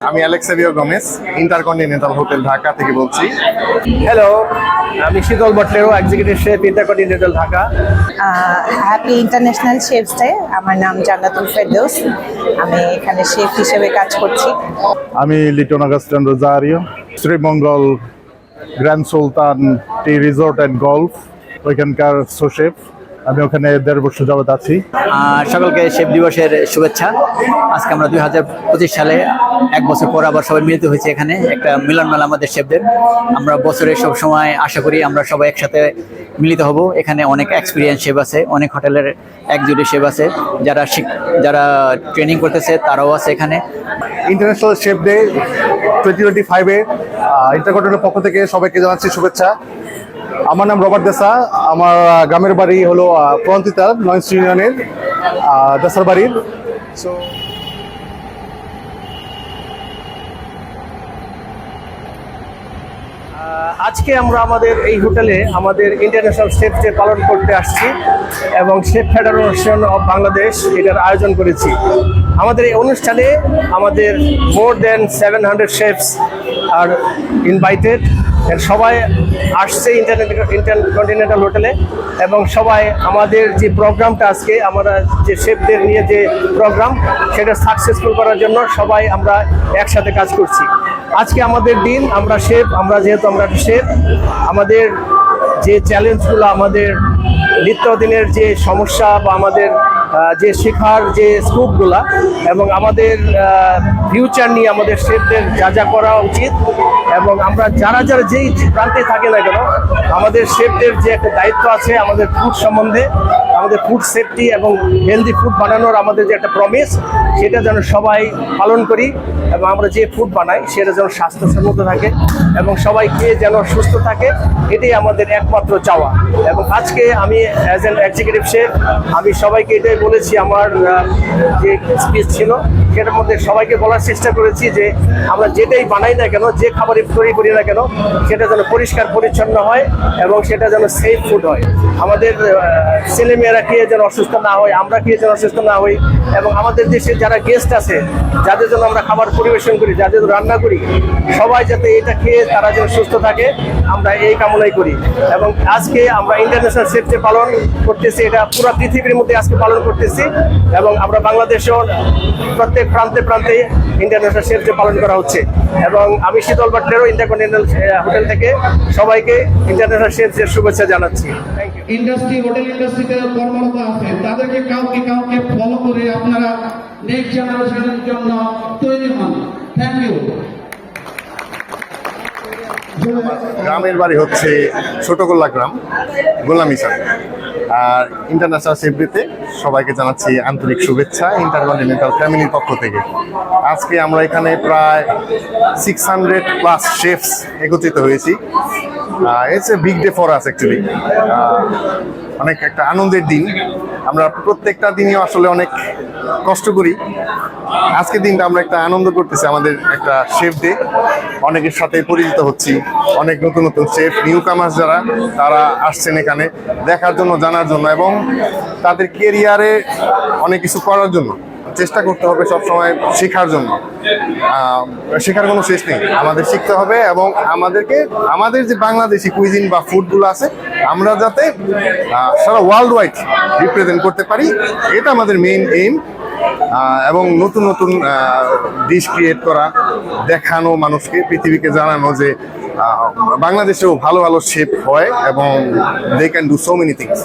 আমি Alexevio Gomes Intercontinental hotel Dhaka থেকে বলছি। হ্যালো আমি Shital বটলেরও executive chef Intercontinental Dhaka. Happy international chefs day আমার নাম জান্নাতুল ফেরদৌস। আমি এখানে শেফ হিসেবে কাজ করছি। আমি Liton Augustine Rozario Sreemangal grand Sultan tea resort and golf ওইখানকার সোশেফ আমি ওখানে দেড় বছর যাবত আছি। আর সকলকে শেফ দিবসের শুভেচ্ছা। আজকে আমরা দুই হাজার পঁচিশ সালে এক বছর পর আবার সবাই মিলিত হয়েছে এখানে। একটা মিলন মেলা আমাদের শেফদের। আমরা বছরে সব সময় আশা করি আমরা সবাই একসাথে মিলিত হব। এখানে অনেক এক্সপিরিয়েন্স শেফ আছে অনেক হোটেলের একজুটি শেফ আছে। যারা শিখ- যারা ট্রেনিং করতেছে তারাও আছে এখানে। International chef day twenty twenty ফাইভে ইন্টারকন্টিনেন্টাল পক্ষ থেকে সবাইকে জানাচ্ছি শুভেচ্ছা। আমার নাম রবার্ট দেসা। আমার গ্রামের বাড়ি হলো প্রন্তিতা নয়েন্স ইউনিয়নের দেসার বাড়ির সো আজকে আমরা আমাদের এই হোটেলে আমাদের ইন্টারন্যাশনাল শেফ ডে পালন করতে আসছি এবং শেফ ফেডারেশন অফ বাংলাদেশ এটার আয়োজন করেছি। আমাদের এই অনুষ্ঠানে আমাদের more than seven hundred chefs আর ইনভাইটেড সবাই আসছে ইন্টারকন্টিনেন্টাল হোটেলে এবং সবাই আমাদের যে প্রোগ্রামটা আজকে, আমরা যে শেফদের নিয়ে যে প্রোগ্রাম সেটা সাকসেসফুল করার জন্য সবাই আমরা একসাথে কাজ করছি। আজকে আমাদের দিন, আমরা শেফ আমরা যেহেতু আমরা শেফ আমাদের যে চ্যালেঞ্জগুলো আমাদের নিত্যদিনের যে সমস্যা বা আমাদের যে শেখার যে স্কোপগুলা এবং আমাদের ফিউচার নিয়ে আমাদের শেফদের যা যা করা উচিত এবং আমরা যারা যারা যেই প্রান্তে থাকে না কেন, আমাদের শেফদের যে একটা দায়িত্ব আছে আমাদের ফুড সম্বন্ধে আমাদের ফুড সেফটি এবং হেলদি ফুড বানানোর আমাদের যে একটা প্রমিস সেটা যেন সবাই পালন করি এবং আমরা যে ফুড বানাই, সেটা যেন স্বাস্থ্যসম্মত থাকে এবং সবাই খেয়ে যেন সুস্থ থাকে, এটাই আমাদের একমাত্র চাওয়া। এবং আজকে আমি অ্যাজ এন এক্সিকিউটিভ শেফ আমি সবাইকে এটাই বলেছি, আমার যে স্পিচ ছিল, সেটার মধ্যে সবাইকে বলার চেষ্টা করেছি যে আমরা যেটাই বানাই না কেন, যে খাবারই তৈরি করি না কেন, সেটা যেন পরিষ্কার পরিচ্ছন্ন হয় এবং সেটা যেন সেফ ফুড হয়। আমাদের ছেলেমেয়েরা খেয়ে যেন অসুস্থ না হয়, আমরা খেয়ে যেন অসুস্থ না হই, এবং আমাদের দেশে যারা গেস্ট আছে, যাদের জন্য আমরা খাবার পরিবেশন করি, যাদের রান্না করি, সবাই যাতে এটা খেয়ে তারা যেন সুস্থ থাকে, আমরা এই কামনাই করি। এবং আজকে আমরা ইন্টারন্যাশনাল ডে পালন করতেছি, এটা পুরো পৃথিবীর মধ্যে আজকে পালন করতেছি, এবং আমরা বাংলাদেশেও প্রত্যেক প্রান্তে প্রান্তে ইন্টারন্যাশনাল ডে পালন করা হচ্ছে। এবং আমি শীতল বাটলেরও ইন্টারকন্টিনেন্টাল হোটেল থেকে সবাইকে ইন্টারন্যাশনাল ডে শুভেচ্ছা জানাচ্ছি। ইন্ডাস্ট্রি, হোটেল ইন্ডাস্ট্রিতে কর্মরত আছে তাদেরকে কাউকে কাউকে ফলো করে আপনারা নেক্সট জেনারেশনের জন্য তৈরি হন। থ্যাংক ইউ গ্রামের বাড়ি হচ্ছে ছোটগোল্লা গ্রাম গোলামিশন আর ইন্টারন্যাশনাল শেফ ডেতে সবাইকে জানাচ্ছি আন্তরিক শুভেচ্ছা ইন্টারকন্টিনেন্টাল ফ্যামিলির পক্ষ থেকে। আজকে আমরা এখানে প্রায় সিক্স হান্ড্রেড প্লাস শেফস একত্রিত হয়েছি। It's a big day for us actually অনেক একটা আনন্দের দিন। আমরা প্রত্যেকটা দিনই আসলে অনেক কষ্ট করি। আজকের দিনটা আমরা একটা আনন্দ করতেছি, আমাদের একটা শেফ ডে অনেকের সাথে পরিচিত হচ্ছি, অনেক নতুন নতুন শেফ নিউ কামার্স যারা, তারা আসছেন এখানে দেখার জন্য, জানার জন্য এবং তাদের কেরিয়ারে অনেক কিছু করার জন্য। চেষ্টা করতে হবে সবসময় শেখার জন্য। শেখার কোনো শেষ নেই। আমাদের শিখতে হবে এবং আমাদেরকে, আমাদের যে বাংলাদেশি কুইজিন বা ফুডগুলো আছে, আমরা যাতে সারা ওয়ার্ল্ড ওয়াইড রিপ্রেজেন্ট করতে পারি। এটা আমাদের মেইন এইম এবং নতুন নতুন ডিশ ক্রিয়েট করা, দেখানো মানুষকে, পৃথিবীকে জানানো যে বাংলাদেশেও ভালো ভালো শেপ হয় এবং they can do so many things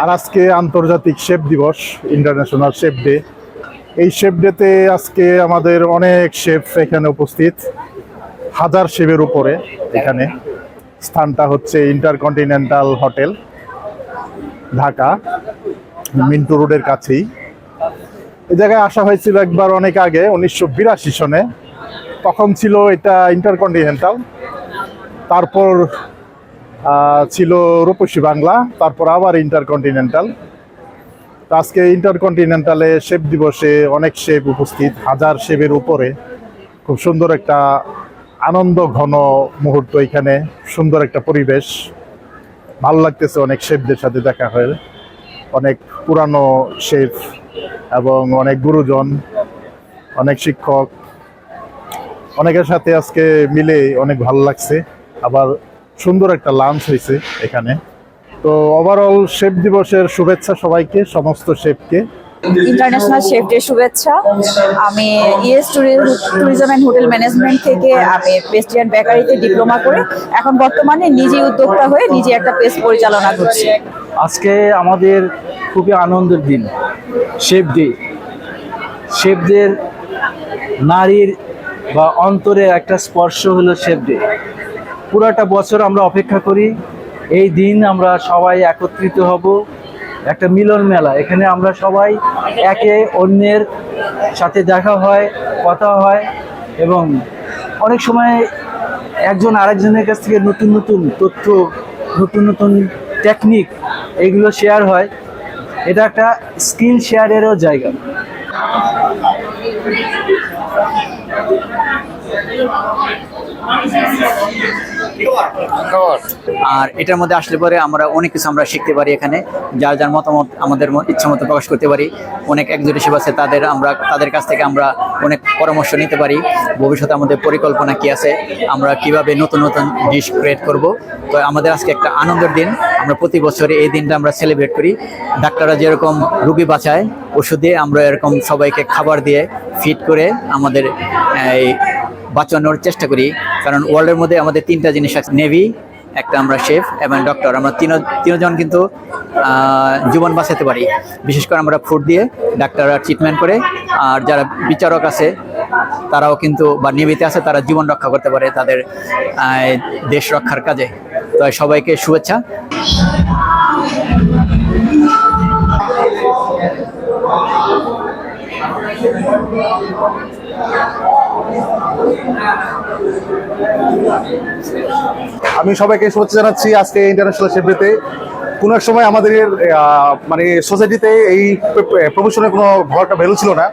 আর আজকে আন্তর্জাতিক শেফ দিবস ইন্টারন্যাশনাল শেফ ডে এই শেফ ডেতে আজকে আমাদের অনেক শেফ এখানে উপস্থিত। হাজার শেফের উপরে এখানে। স্থানটা হচ্ছে ইন্টারকন্টিনেন্টাল হোটেল, ঢাকা, মিন্টু রোডের কাছেই। এই জায়গায় আসা হয়েছিল একবার অনেক আগে, উনিশশো বিরাশি সনে। তখন ছিল এটা ইন্টারকন্টিনেন্টাল। তারপর ছিল রূপসী বাংলা, তারপর আবার ইন্টারকন্টিনেন্টাল। তো আজকে ইন্টারকন্টিনেন্টালে শেফ দিবসে অনেক শেফ উপস্থিত, হাজার শেফের উপরে। খুব সুন্দর একটা আনন্দ ঘন মুহূর্ত এখানে, সুন্দর একটা পরিবেশ। ভালো লাগতেছে অনেক শেফদের সাথে দেখা হয়ে। অনেক পুরানো শেফ এবং অনেক গুরুজন, অনেক শিক্ষক। অনেকের সাথে আজকে মিলে অনেক ভালো লাগছে। আবার সুন্দর একটা লাঞ্চ হয়েছে এখানে। তো ওভারঅল শেফ দিবসের শুভেচ্ছা সবাইকে সমস্ত শেফকে ইন্টারন্যাশনাল শেফ ডে শুভেচ্ছা। আমি ES tourism and hotel management থেকে আমি পেস্ট্রিয়ান বেকারিতে ডিপ্লোমা করে এখন বর্তমানে নিজে উদ্যোক্তা হয়ে নিজে একটা পেস্ট পরিচালনা করছি। আজকে আমাদের খুবই আনন্দের দিন শেফ ডে শেফদের নারীর বা অন্তরে একটা স্পর্শ হলো শেফ ডে পুরাটা বছর আমরা অপেক্ষা করি এই দিন আমরা সবাই একত্রিত হব। একটা মিলন মেলা। এখানে আমরা সবাই একে অন্যের সাথে দেখা হয়, কথা হয় এবং অনেক সময় একজন আরেকজনের কাছ থেকে নতুন নতুন তথ্য, নতুন নতুন টেকনিক এগুলো শেয়ার হয়। এটা একটা স্কিল শেয়ারেরও জায়গা। আর এটার মধ্যে আসলে পরে আমরা অনেক কিছু আমরা শিখতে পারি এখানে, যার যার মতামত আমাদের ইচ্ছা মতো প্রকাশ করতে পারি। অনেক একজোটিসিপ আছে, তাদের আমরা, তাদের কাছ থেকে আমরা অনেক পরামর্শ নিতে পারি। ভবিষ্যতে আমাদের পরিকল্পনা কি আছে, আমরা কীভাবে নতুন নতুন ডিশ ক্রিয়েট করব। তো আমাদের আজকে একটা আনন্দের দিন। আমরা প্রতি বছরে এই দিনটা আমরা সেলিব্রেট করি। ডাক্তাররা যেরকম রুগী বাঁচায়, ওষুধ দিয়ে আমরা এরকম সবাইকে খাবার দিয়ে ফিট করে আমাদের, এই বাঁচানোর চেষ্টা করি। কারণ ওয়ার্ল্ডের মধ্যে আমাদের তিনটা জিনিস আছে, নেভি, একটা আমরা শেফ এবং ডক্টর। আমরা তিন, তিনজন কিন্তু জীবন বাঁচাতে পারি। বিশেষ করে আমরা ফুড দিয়ে ডাক্তাররা ট্রিটমেন্ট করে। আর যারা বিচারক আছে, তারাও কিন্তু, বা নিয়মিত আছে, তারা জীবন রক্ষা করতে পারে তাদের দেশ রক্ষার কাজে। তো সবাইকে শুভেচ্ছা। আমি সবাইকে শুভেচ্ছা জানাচ্ছি আজকে ইন্টারন্যাশনাল শেফডেতে কোনো এক সময় আমাদের মানে সোসাইটিতে এই প্রফেশনের কোনো ভালো একটা ভ্যালু ছিল না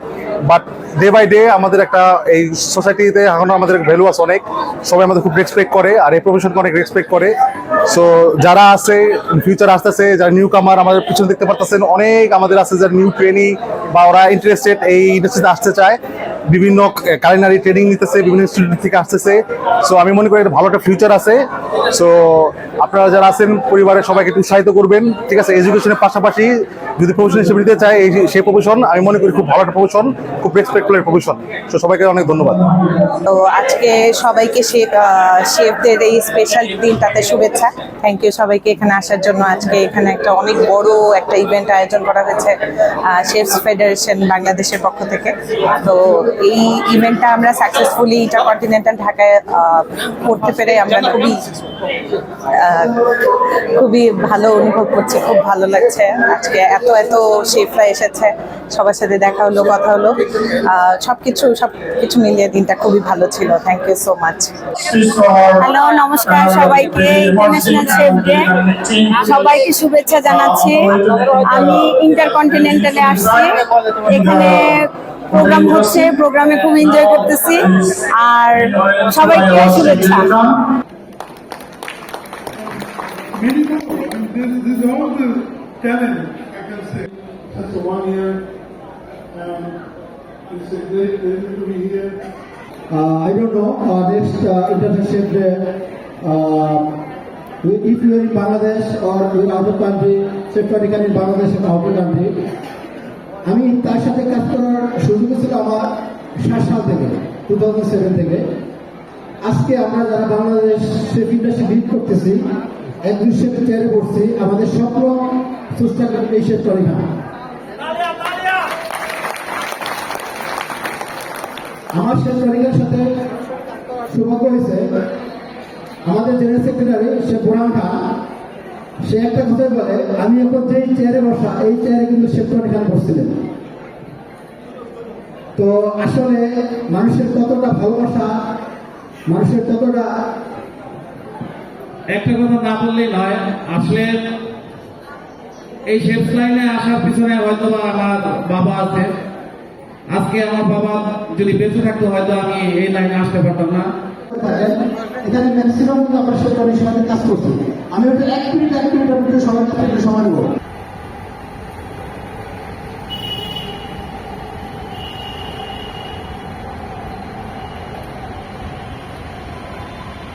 বাট ডে বাই ডে আমাদের একটা এই সোসাইটিতে এখন আমাদের ভ্যালু আছে অনেক। সবাই আমাদের খুব রেসপেক্ট করে, আর এই প্রফেশনকে অনেক রেসপেক্ট করে। সো যারা আছে ফিউচার আসতেছে, যারা নিউ কামার আমাদের পিছনে দেখতে পারতেছেন, অনেক আমাদের আছে যারা নিউ ট্রেনিং বা ওরা ইন্টারেস্টেড এই ইন্ডাস্ট্রিতে আসতে চায়। বিভিন্ন কালিনারি ট্রেনিং নিতেছে, বিভিন্ন ইনস্টিটিউট থেকে আসতেছে। সো আমি মনে করি এটা ভালো একটা ফিউচার আছে। সো আপনারা যারা আছেন, পরিবারের সবাইকে উৎসাহিত করবেন। ঠিক আছে এডুকেশনের পাশাপাশি যদি প্রফেশন হিসেবে নিতে চায় এই সেই প্রফেশন আমি মনে করি খুব ভালো একটা প্রফেশন খুব রেসপেক্টফুল প্রফেশন তো সবাইকে অনেক ধন্যবাদ। তো আজকে সবাইকে শেফ শেফদের এই স্পেশাল দিনটাতে শুভেচ্ছা। থ্যাংক ইউ সবাইকে এখানে আসার জন্য। আজকে এখানে একটা অনেক বড় একটা ইভেন্ট আয়োজন করা হয়েছে শেফস ফেডারেশন বাংলাদেশের পক্ষ থেকে। তো এই ইভেন্টটা আমরা সাকসেসফুলি ইন্টারকন্টিনেন্টাল ঢাকায় করতে পেরে আমরা খুবই খুবই ভালো অনুভব করছি, খুব ভালো লাগছে আজকে এত এত শেফরা এসেছে সবার সাথে দেখা হলো কথা হলো। আহ, সবকিছু সব কিছু মিলিয়ে দিনটা খুবই ভালো ছিল। Thank you so much hello নমস্কার সবাইকে ইন্টারন্যাশনাল শেফ ডে সবাইকে শুভেচ্ছা জানাচ্ছি। আমি ইন্টারকন্টিনেন্টালে আসছি। এখানে প্রোগ্রাম হচ্ছে প্রোগ্রামে খুব এনজয় করতেছি। আর সবাইকে শুভেচ্ছা। Many people, this, is all the talent. Just one year, and it's a great pleasure to be here. Uh, I don't know, uh, next uh, International Day, uh, if you are in Bangladesh or in other country, সেফটিক্যাল in Bangladesh and other country, আমি তার সাথে কাজ করার সুযোগ ছিল আমার সাত সাল থেকে টু থাউজেন্ড সেভেন থেকে আজকে আমরা যারা বাংলাদেশ শেফ ইন্ডাস্ট্রি লিড করতেছি এক দুই শেফের চেয়ারে পড়ছি আমাদের স্বপ্ন সুস্থ এই শেফ না আমার শেষ তারিখের সাথে সৌভাগ্য হয়েছে। আমাদের জেনারেল সেক্রেটারি সে বোরাম সে একটা কথাই বলে, আমি এখন যেই চেয়ারে বসা, এই চেয়ারে কিন্তু শেফটন খান বসছিলেন তো আসলে মানুষের কতটা ভালোবাসা, মানুষের কতটা একটা কথা না বললেই নয়, আসলে এই শেফ লাইনে আসার পিছনে হয়তো আমার বাবা আছে। আজকে আমার বাবা যদি বেঁচে থাকতো, হয়তো আমি এই লাইনে আসতে পারতাম না। এখানে ম্যাক্সিমাম কাজ করছি। আমি ওটা এক মিনিট, এক মধ্যে সবার সময় নেব।